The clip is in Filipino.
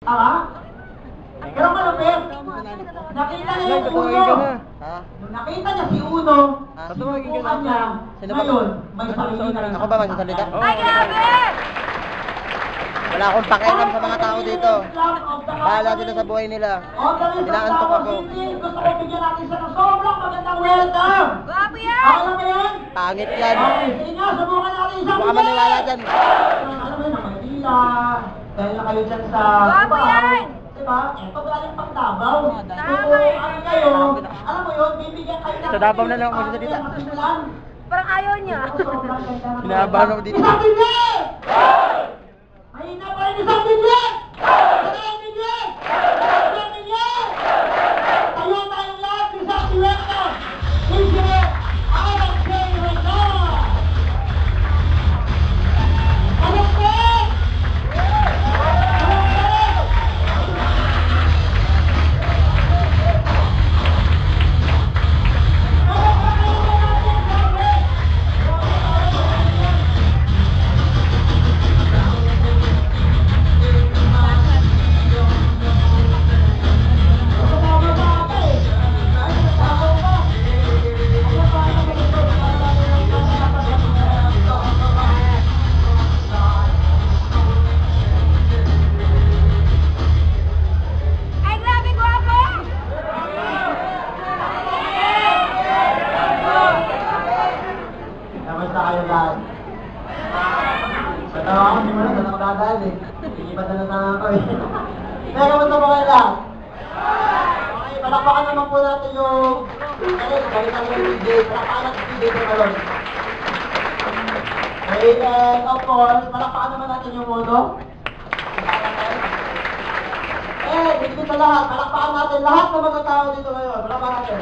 Tama? Pero malupit. Nakita niya yung uno. Nung nakita niya si Uno, Ah, sinubukan niya, Sino ba? ngayon, may sarili na rin. Ako ba magsasalita? Ay, grabe! Wala akong pakialam sa mga tao dito. Bahala sila sa buhay nila. Inaantok ako. Gusto ko bigyan natin ng sobrang magandang welcome. Grabe yan! Alam mo yan? Pangit yan. Okay, sige nga, subukan natin isang Baka maniwala dyan. Alam mo yun, ang Manila, dahil na kayo dyan sa... Bago yan! Diba? Ito galing pang Davao. Tama So, eh. ano kayo, alam mo yun, bibigyan kayo ng... Sa Davao na lang ako magsasalita. Masimulan. Parang ayaw niya. Kinabahan ako dito. Isang bigyan! Mahina pa rin isang bigyan! Lahat? Sa tawa ko, hindi mo na, saan ako dadaan eh. Iiba na lang ako eh. Kaya kamusta po kayo lahat? Okay, palakpakan naman po natin yung... Ayun, balikan mo yung DJ. Palakpakan natin DJ ko ngayon. Okay, and of course, palakpakan naman natin yung mono. Eh, hindi sa lahat. Palakpakan natin lahat ng mga tao dito ngayon. Palakpakan natin.